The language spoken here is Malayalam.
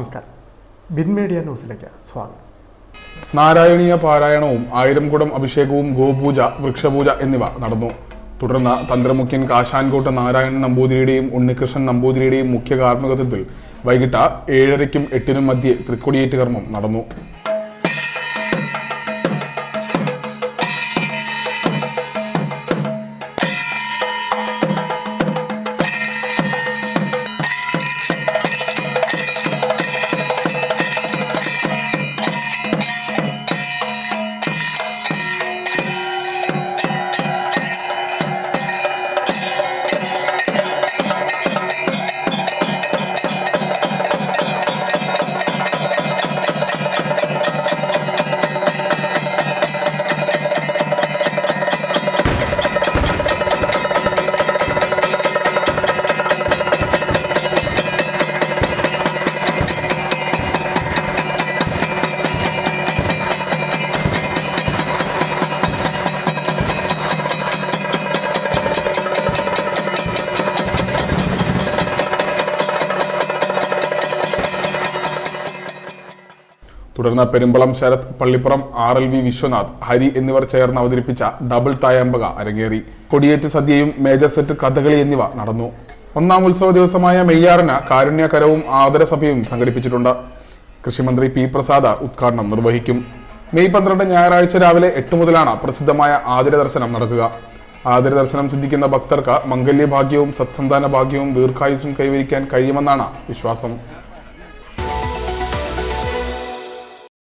നമസ്കാരം. ബിൻ മീഡിയ ന്യൂസിലേക്ക് സ്വാഗതം. നാരായണീയ പാരായണവും ആയിരം കുടം അഭിഷേകവും ഗോപൂജ വൃക്ഷപൂജ എന്നിവ നടന്നു. തുടർന്ന് തന്ത്രമുഖ്യൻ കാശാൻകോട്ട് നാരായണൻ നമ്പൂതിരിയുടെയും ഉണ്ണികൃഷ്ണൻ നമ്പൂതിരിയുടെയും മുഖ്യ കാർമ്മികത്വത്തിൽ വൈകിട്ട് ഏഴരയ്ക്കും എട്ടിനും മധ്യേ തൃക്കൊടിയേറ്റ് കർമ്മം നടന്നു. തുടർന്ന് Perumbalam Sarath Pallippuram R L V Viswanath Hari എന്നിവർ ചേർന്ന് അവതരിപ്പിച്ച ഡബിൾ തായമ്പക അരങ്ങേറി. കൊടിയേറ്റ് സദ്യയും മേജർ സെറ്റ് കഥകളി എന്നിവ നടന്നു. ഒന്നാം ഉത്സവ ദിവസമായ മെയ്യാറിന് കാരുണ്യകരവും ആദരസഭയും സംഘടിപ്പിച്ചിട്ടുണ്ട്. കൃഷിമന്ത്രി പി പ്രസാദ ഉദ്ഘാടനം നിർവഹിക്കും. മെയ് പന്ത്രണ്ട് ഞായറാഴ്ച രാവിലെ എട്ട് മുതലാണ് പ്രസിദ്ധമായ ആതിര ദർശനം നടക്കുക. ആതിര ദർശനം സിദ്ധിക്കുന്ന ഭക്തർക്ക് മംഗല്യഭാഗ്യവും സത്സന്താന ഭാഗ്യവും ദീർഘായുസും കൈവരിക്കാൻ കഴിയുമെന്നാണ് വിശ്വാസം.